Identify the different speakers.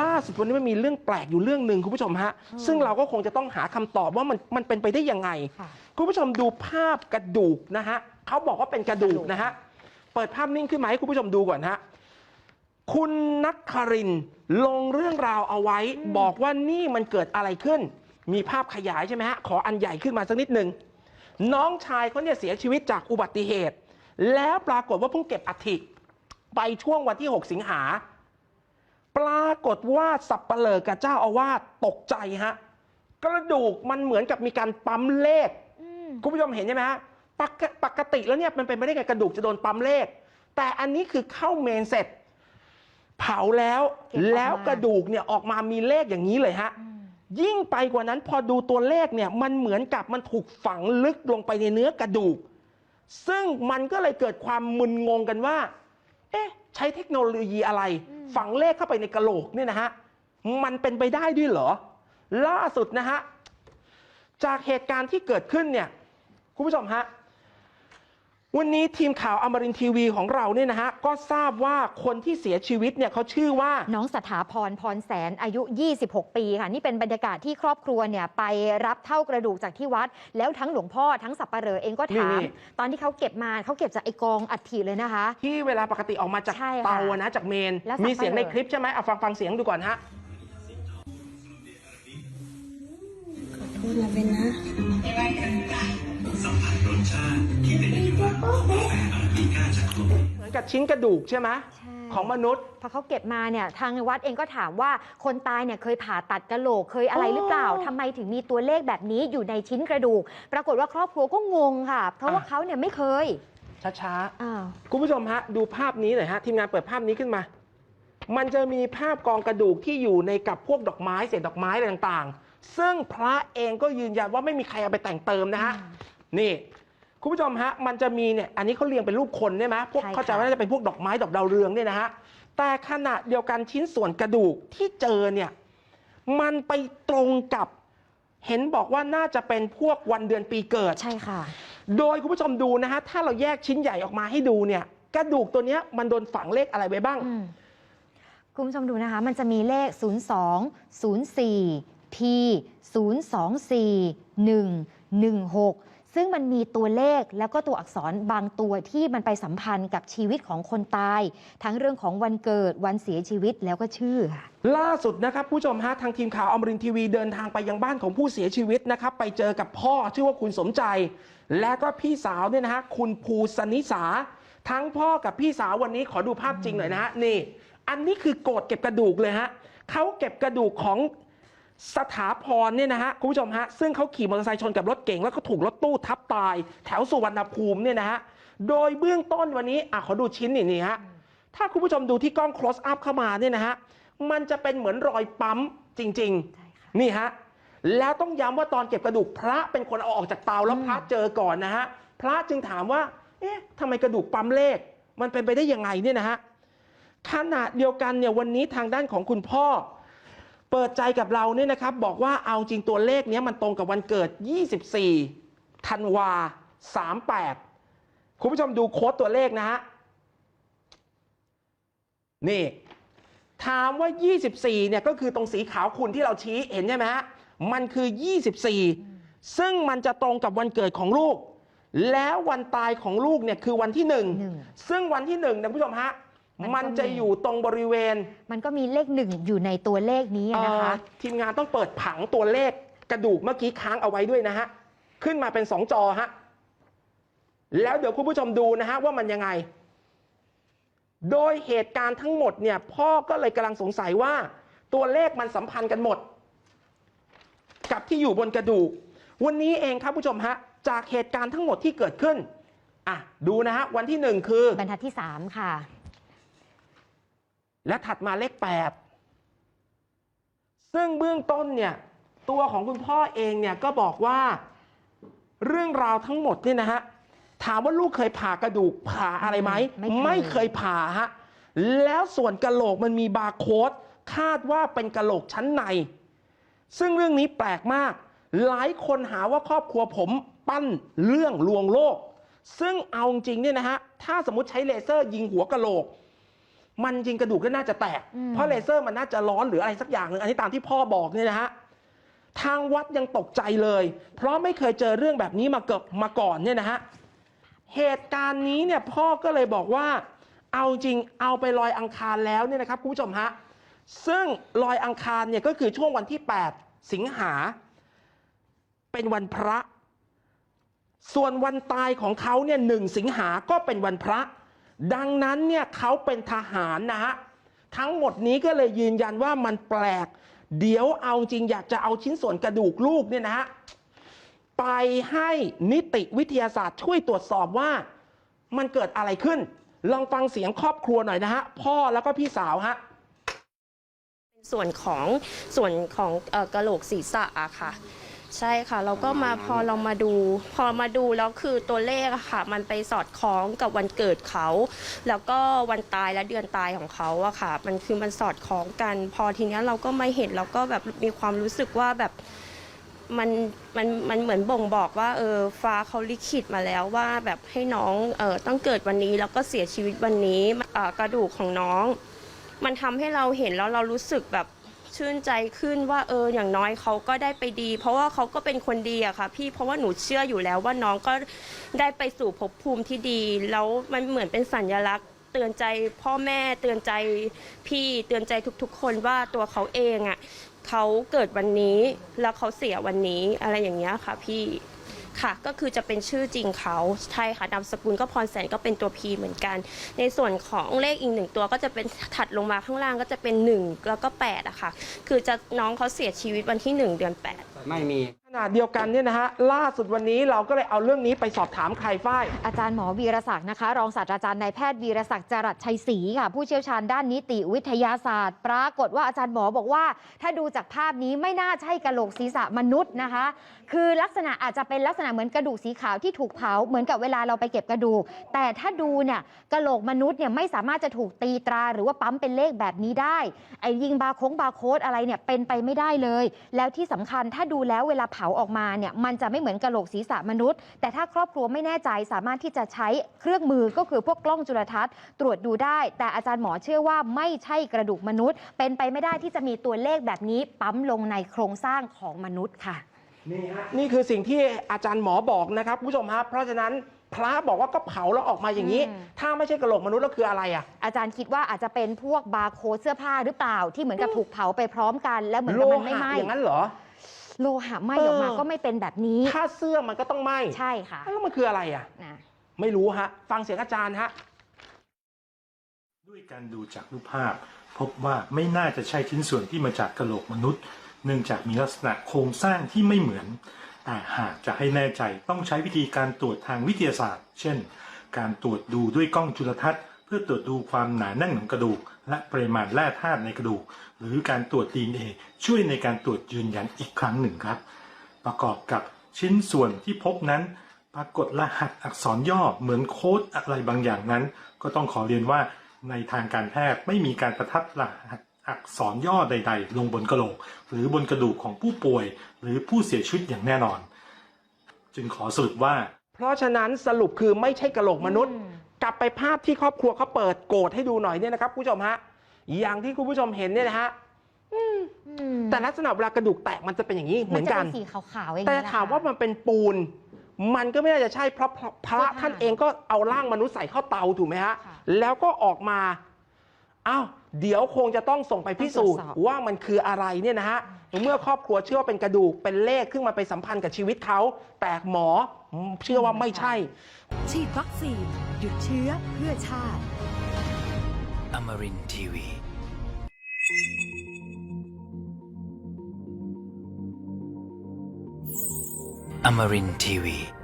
Speaker 1: ล่าสุดวันนี้มันมีเรื่องแปลกอยู่เรื่องหนึ่งคุณผู้ชมฮะ ซึ่งเราก็คงจะต้องหาคำตอบว่ามันมันเป็นไปได้ยังไง
Speaker 2: ค่ะ
Speaker 1: คุณผู้ชมดูภาพกระดูกนะฮะเขาบอกว่าเป็นกระดูกนะฮะ เปิดภาพนิ่งขึ้นมาให้คุณผู้ชมดูก่อนฮะ คุณนักคารินทร์ลงเรื่องราวเอาไว้ บอกว่านี่มันเกิดอะไรขึ้น มีภาพขยายใช่ไหมฮะ ขออันใหญ่ขึ้นมาสักนิดหนึ่งน้องชายเขาเนี่ยเสียชีวิตจากอุบัติเหตุ แล้วปรากฏว่าเพิ่งเก็บอัฐิไปช่วงวันที่ 6 สิงหา ปรากฏว่าสับปะเลอกับเจ้าอาวาสตกใจฮะกระดูกมันเหมือนกับมีการปั๊มเลข
Speaker 2: อืม
Speaker 1: คุณผู้ชมเห็นใช่ไหมฮะปกปกติแล้วเนี่ยมันเป็นไม่ได้ไงกระดูกจะโดนปั๊มเลข แต่อันนี้คือเข้าเมนเสร็จ เผาแล้ว
Speaker 2: เก็บออกมา
Speaker 1: แล้วกระดูกเนี่ยออกมามีเลขอย่างนี้เลยฮะ
Speaker 2: อืม
Speaker 1: ยิ่งไปกว่านั้นพอดูตัวเลขเนี่ยมันเหมือนกับมันถูกฝังลึกลงไปในเนื้อกระดูก ซึ่งมันก็เลยเกิดความมึนงงกันว่า เอ๊ะ ใช้เทคโนโลยีอะไร ฝังเลขเข้าไปในกระโหลกเนี่ยนะฮะ มันเป็นไปได้ด้วยเหรอ ล่าสุดนะฮะ จากเหตุการณ์ที่เกิดขึ้นเนี่ย คุณผู้ชมฮะ วันนี้ทีมข่าวอมรินทร์ทีวีของเราเนี่ยนะฮะก็ทราบว่าคนที่เสียชีวิตเนี่ยเขาชื่อว่า
Speaker 2: น้องสถาพรพรแสนอายุ 26 ปีค่ะ นี่เป็นบรรยากาศที่ครอบครัวเนี่ยไปรับเท่ากระดูกจากที่วัด แล้วทั้งหลวงพ่อทั้งสับปะเหร่อเองก็ถาม
Speaker 1: นี่
Speaker 2: ตอนที่เขาเก็บมาเขาเก็บจากไอกองอัฐิเลยนะคะ
Speaker 1: ที่เวลาปกติออกมาจาก
Speaker 2: ใช่ค่ะ
Speaker 1: เตาอะนะจากเมน
Speaker 2: แล้วสับปะเหร่อ
Speaker 1: มีเสียงในคลิปใช่ไหมเอาฟังฟังเสียงดูก่อนฮะ
Speaker 3: พูดมาเป็นนะ
Speaker 4: สัมผัสรสชาติที่เป็นเอกลักษณ์ของกาแฟอาราบิก้าจากโคลอมเบีย
Speaker 1: เหมือนกับชิ้นกระดูกใช่ไหม
Speaker 2: ใช่
Speaker 1: ของมนุษย์
Speaker 2: พอเขาเก็บมาเนี่ยทางวัดเองก็ถามว่าคนตายเนี่ยเคยผ่าตัดกระโหลกเคยอะไรหรือเปล่า
Speaker 1: อ๋อ
Speaker 2: ทำไมถึงมีตัวเลขแบบนี้อยู่ในชิ้นกระดูก ปรากฏว่าครอบครัวก็งงค่ะ เพราะว่า
Speaker 1: อะ
Speaker 2: เขาเนี่ยไม่เคย
Speaker 1: ช้า
Speaker 2: อ้าว
Speaker 1: ๆคุณผู้ชมฮะ ดูภาพนี้หน่อยฮะ ทีมงานเปิดภาพนี้ขึ้นมา มันจะมีภาพกองกระดูกที่อยู่ในกับพวกดอกไม้เศษดอกไม้อะไรต่างๆ ซึ่งพระเองก็ยืนยันว่าไม่มีใครเอาไปแต่งเติมนะฮะ นี่คุณผู้ชมฮะมันจะมีเนี่ยอันนี้เขาเรียงเป็นรูปคนใช่ไหมพวก
Speaker 2: ใช่ค่ะ
Speaker 1: เข้าใจว่าน่าจะเป็นพวกดอกไม้ดอกดาวเรืองเนี่ยนะฮะแต่ขณะเดียวกันชิ้นส่วนกระดูกที่เจอเนี่ยมันไปตรงกับ เห็นบอกว่าน่าจะเป็นพวกวันเดือนปีเกิด
Speaker 2: ใช่ค่ะ
Speaker 1: โดยคุณผู้ชมดูนะฮะถ้าเราแยกชิ้นใหญ่ออกมาให้ดูเนี่ยกระดูกตัวเนี้ยมันโดนฝังเลขอะไรไว้บ้าง
Speaker 2: อืมคุณผู้ชมดูนะคะ มันจะมีเลข 02 04 P 024 116 ซึ่งมันมีตัวเลขแล้วก็ตัวอักษรบางตัวที่มันไปสัมพันธ์กับชีวิตของคนตาย ทั้งเรื่องของวันเกิดวันเสียชีวิตแล้วก็ชื่อค่ะ
Speaker 1: ล่าสุดนะครับผู้ชมฮะทางทีมข่าวอมรินทีวีเดินทางไปยังบ้านของผู้เสียชีวิตนะครับไปเจอกับพ่อชื่อว่าคุณสมใจ และก็พี่สาวเนี่ยนะฮะคุณภูสนิสา ทั้งพ่อกับพี่สาววันนี้ขอดูภาพจริงหน่อยนะฮะนี่ อันนี้คือโกดเก็บกระดูกเลยฮะเขาเก็บกระดูกของ สถาพรเนี่ยนะฮะคุณผู้ชมฮะซึ่งเขาขี่มอเตอร์ไซค์ชนกับรถเก๋งแล้วก็ถูกรถตู้ทับตาย แถวสุวรรณภูมิเนี่ยนะฮะโดยเบื้องต้นวันนี้อะขอดูชิ้นนี่นี่ฮะถ้าคุณผู้ชมดูที่กล้อง close up เข้ามาเนี่ยนะฮะมันจะเป็นเหมือนรอยปั๊มจริง
Speaker 2: ใช่ค่ะ
Speaker 1: ๆนี่ฮะแล้วต้องย้ำว่าตอนเก็บกระดูกพระเป็นคนเอาออกจากเตาแล้วพระเจอก่อนนะฮะพระจึงถามว่า เอ๊ะทำไมกระดูกปั๊มเลข มันเป็นไปได้ยังไงเนี่ยนะฮะขณะเดียวกันเนี่ยวันนี้ทางด้านของคุณพ่อ เปิดใจกับเราเนี่ยนะครับ บอกว่าเอาจริงตัวเลขเนี้ยมันตรงกับวันเกิด 24 ธันวา 38 คุณผู้ชมดูโค้ดตัวเลขนะฮะ นี่ ถามว่า 24 เนี่ยก็คือตรงสีขาวขุ่นที่เราชี้เห็นใช่ไหมฮะ มันคือ 24 ซึ่งมันจะตรงกับวันเกิดของลูก แล้ววันตายของลูกเนี่ยคือวันที่หนึ่ง
Speaker 2: หนึ่ง
Speaker 1: ซึ่งวันที่หนึ่งนะคุณผู้ชมฮะ
Speaker 2: มันก็
Speaker 1: มันจะ
Speaker 2: มี
Speaker 1: อยู่ตรงบริเวณ
Speaker 2: มันก็มีเลขหนึ่งอยู่ในตัวเลขนี้นะคะ
Speaker 1: เอ่อทีมงานต้องเปิดผังตัวเลขกระดูกเมื่อกี้ค้างเอาไว้ด้วยนะฮะ ขึ้นมาเป็นสองจอฮะ แล้วเดี๋ยวคุณผู้ชมดูนะฮะว่ามันยังไง โดยเหตุการณ์ทั้งหมดเนี่ย พ่อก็เลยกำลังสงสัยว่า ตัวเลขมันสัมพันธ์กันหมด กับที่อยู่บนกระดูก วันนี้เองครับผู้ชมฮะ จากเหตุการณ์ทั้งหมดที่เกิดขึ้นอะดูนะฮะวันที่หนึ่งคือ
Speaker 2: บรรทัดที่3ค่ะ
Speaker 1: และถัดมาเลข 8 ซึ่งเบื้องต้นเนี่ยตัวของคุณพ่อเองเนี่ยก็บอกว่าเรื่องราวทั้งหมดเนี่ยนะฮะถามว่าลูกเคยผ่ากระดูกผ่าอะไรไหม
Speaker 2: ไม่เคย
Speaker 1: เคยผ่าฮะแล้วส่วนกะโหลกมันมีบาร์โค้ดคาดว่าเป็นกะโหลกชั้นใน ซึ่งเรื่องนี้แปลกมาก หลายคนหาว่าครอบครัวผมปั้นเรื่องลวงโลก ซึ่งเอาจริงๆเนี่ยนะฮะถ้าสมมติใช้เลเซอร์ยิงหัวกะโหลก มันจริงกระดูกก็น่าจะแตก
Speaker 2: อืม
Speaker 1: เพราะเลเซอร์มันน่าจะร้อนหรืออะไรสักอย่างหนึ่งอันนี้ตามที่พ่อบอกเนี่ยนะฮะทางวัดยังตกใจเลย เพราะไม่เคยเจอเรื่องแบบนี้มาเกิดมาก่อนเนี่ยนะฮะเหตุการณ์นี้เนี่ยพ่อก็เลยบอกว่า เอาจริงเอาไปลอยอังคารแล้วเนี่ยนะครับคุณผู้ชมฮะซึ่งลอยอังคารเนี่ยก็คือช่วงวันที่ 8 สิงหา เป็นวันพระ ส่วนวันตายของเขาเนี่ยหนึ่งสิงหาก็เป็นวันพระ ดังนั้นเนี่ยเขาเป็นทหารนะฮะทั้งหมดนี้ก็เลยยืนยันว่ามันแปลก เดี๋ยวเอาจริงอยากจะเอาชิ้นส่วนกระดูกลูกเนี่ยนะฮะไปให้นิติวิทยาศาสตร์ช่วยตรวจสอบว่ามันเกิดอะไรขึ้น ลองฟังเสียงครอบครัวหน่อยนะฮะพ่อแล้วก็พี่สาวฮะ
Speaker 5: ส่วนของส่วนของอกระโหลกศีรษะอะค่ะ ใช่ค่ะ เราก็มาพอเรามาดู พอมาดูแล้วคือตัวเลขอะค่ะ มันไปสอดคล้องกับวันเกิดเขา แล้วก็วันตายและเดือนตายของเขาอะค่ะ มันคือมันสอดคล้องกัน พอทีเนี้ยเราก็ม่เห็นเราก็แบบมีความรู้สึกว่าแบบมันมันมันเหมือนบ่งบอกว่าเออฟ้าเขาลิขิตมาแล้วว่าแบบให้น้องเออต้องเกิดวันนี้แล้วก็เสียชีวิตวันนี้เออกระดูกของน้อง มันทำให้เราเห็นแล้วเรารู้สึกแบบ ชื่นใจขึ้นว่าเอออย่างน้อยเขาก็ได้ไปดี เพราะว่าเขาก็เป็นคนดีอะค่ะ พี่เพราะว่าหนูเชื่ออยู่แล้วว่าน้องก็ได้ไปสู่ภพภูมิที่ดี แล้วมันเหมือนเป็นสัญลักษณ์ เตือนใจพ่อแม่เตือนใจพี่เตือนใจทุกๆ คนว่าตัวเขาเองอะเขาเกิดวันนี้แล้วเขาเสียวันนี้อะไรอย่างเงี้ยค่ะพี่ ค่ะ ก็คือจะเป็นชื่อจริงเขาใช่ค่ะนามสกุลก็พรแสนก็เป็นตัวพีเหมือนกัน ในส่วนของเลขอีกหนึ่งตัวก็จะเป็นถัดลงมาข้างล่างก็จะเป็น 1 แล้วก็8อะค่ะ คือจะน้องเขาเสียชีวิตวันที่ 1 เดือน 8
Speaker 6: ไม่มี
Speaker 1: ขณะเดียวกันเนี่ยนะฮะล่าสุดวันนี้เราก็เลยเอาเรื่องนี้ไปสอบถามใครฝ้าย
Speaker 2: อาจารย์หมอวีรศักดิ์นะคะ รองศาสตราจารย์นายแพทย์วีรศักดิ์จรัสชัยศรีค่ะ ผู้เชี่ยวชาญด้านนิติวิทยาศาสตร์ ปรากฏว่าอาจารย์หมอบอกว่า ถ้าดูจากภาพนี้ไม่น่าใช่กระโหลกศีรษะมนุษย์นะคะ คือลักษณะอาจจะเป็นลักษณะเหมือนกระดูกสีขาวที่ถูกเผาเหมือนกับเวลาเราไปเก็บกระดูก แต่ถ้าดูเนี่ยกระโหลกมนุษย์เนี่ยไม่สามารถจะถูกตีตราหรือว่าปั๊มเป็นเลขแบบนี้ได้ไอ้ยิงบาร์โค้งบาร์โค้ดอะไรเนี่ยเป็นไปไม่ได้เลย แล้วที่สำคัญถ้าดูแล้วเวลาเผาออกมาเนี่ยมันจะไม่เหมือนกระโหลกศีรษะมนุษย์ แต่ถ้าครอบครัวไม่แน่ใจสามารถที่จะใช้เครื่องมือก็คือพวกกล้องจุลทรรศน์ ตรวจดูได้ แต่อาจารย์หมอเชื่อว่าไม่ใช่กระดูกมนุษย์ เป็นไปไม่ได้ที่จะมีตัวเลขแบบนี้ปั๊มลงในโครงสร้างของมนุษย์ค่ะ
Speaker 1: นี่ฮะนี่คือสิ่งที่อาจารย์หมอบอกนะครับคุณผู้ชมฮะเพราะฉะนั้นพระบอกว่าก็เผาแล้วออกมาอย่างนี้
Speaker 2: อืม
Speaker 1: ถ้าไม่ใช่กระโหลกมนุษย์แล้วคืออะไรอะ
Speaker 2: อาจารย์คิดว่าอาจจะเป็นพวกบาร์โค้ดเสื้อผ้าหรือเปล่าที่เหมือนกับถูกเผาไปพร้อมกัน แล้วเหมือน
Speaker 1: โล
Speaker 2: กับมันไม่
Speaker 1: หะ
Speaker 2: ไหม้
Speaker 1: อย่างนั้นเหรอ
Speaker 2: โลหะไหม้ออกมา
Speaker 1: เออ
Speaker 2: ก็ไม่เป็นแบบนี้
Speaker 1: ถ้าเสื้อมันก็ต้องไหม
Speaker 2: ใช่ค่ะ
Speaker 1: แล้วมันคืออะไรอะ
Speaker 2: นะ
Speaker 1: ไม่รู้ฮะ ฟังเสียงอาจารย์ฮะ
Speaker 7: ด้วยการดูจากรูปภาพ พบว่าไม่น่าจะใช่ชิ้นส่วนที่มาจากกระโหลกมนุษย์ เนื่องจากมีลักษณะโครงสร้างที่ไม่เหมือนแต่หากจะให้แน่ใจต้องใช้วิธีการตรวจทางวิทยาศาสตร์ เช่น การตรวจดูด้วยกล้องจุลทรรศน์ เพื่อตรวจดูความหนาแน่นของกระดูก และปริมาณแร่ธาตุในกระดูก หรือการตรวจ DNA ช่วยในการตรวจยืนยันอีกครั้งหนึ่งครับ ประกอบกับชิ้นส่วนที่พบนั้น ปรากฏรหัสอักษรย่อเหมือนโค้ดอะไรบางอย่างนั้น ก็ต้องขอเรียนว่าในทางการแพทย์ไม่มีการประทับรหัสอักษรย่อใด ๆ ลงบนกระโหลก หรือบนกระดูกของผู้ป่วย หรือผู้เสียชีวิตอย่างแน่นอน จึงขอสรุปว่า
Speaker 1: เพราะฉะนั้นสรุปคือไม่ใช่กระโหลกมนุษย์ กลับไปภาพที่ครอบครัวเขาเปิดโกรธให้ดูหน่อยเนี่ยนะครับคุณผู้ชมฮะอย่างที่คุณผู้ชมเห็นเนี่ยนะฮะ
Speaker 2: อืม
Speaker 1: แต่ลักษณะเวลากระดูกแตกมันจะเป็นอย่างนี้เหมือนกัน
Speaker 2: จะเป็นสีขาวๆอย่าง
Speaker 1: แต่
Speaker 2: นี้แหละ
Speaker 1: ถามว่า
Speaker 2: ค่ะ
Speaker 1: มันเป็นปูน มันก็ไม่น่าจะใช่เพราะพระพระ
Speaker 2: เสื้อผ้า
Speaker 1: ท่านเองก็เอาร่างมนุษย์ใส่เข้าเตาถูกไหมฮะ
Speaker 2: ค่ะ
Speaker 1: แล้วก็ออกมาอ้าว เดี๋ยวคงจะต้องส่งไปพิสูจน์
Speaker 2: ต้องตรวจสอบ
Speaker 1: ว่ามันคืออะไรเนี่ยนะฮะเมื่อครอบครัวเชื่อว่าเป็นกระดูกเป็นเลขขึ้นมาไปสัมพันธ์กับชีวิตเขา แต่หมอเชื่อว่าไม่ใช่
Speaker 8: ฉีดวัคซีนหยุดเชื้อเพื่อชาติ
Speaker 6: Amarin Tiwi. Amarin Tiwi.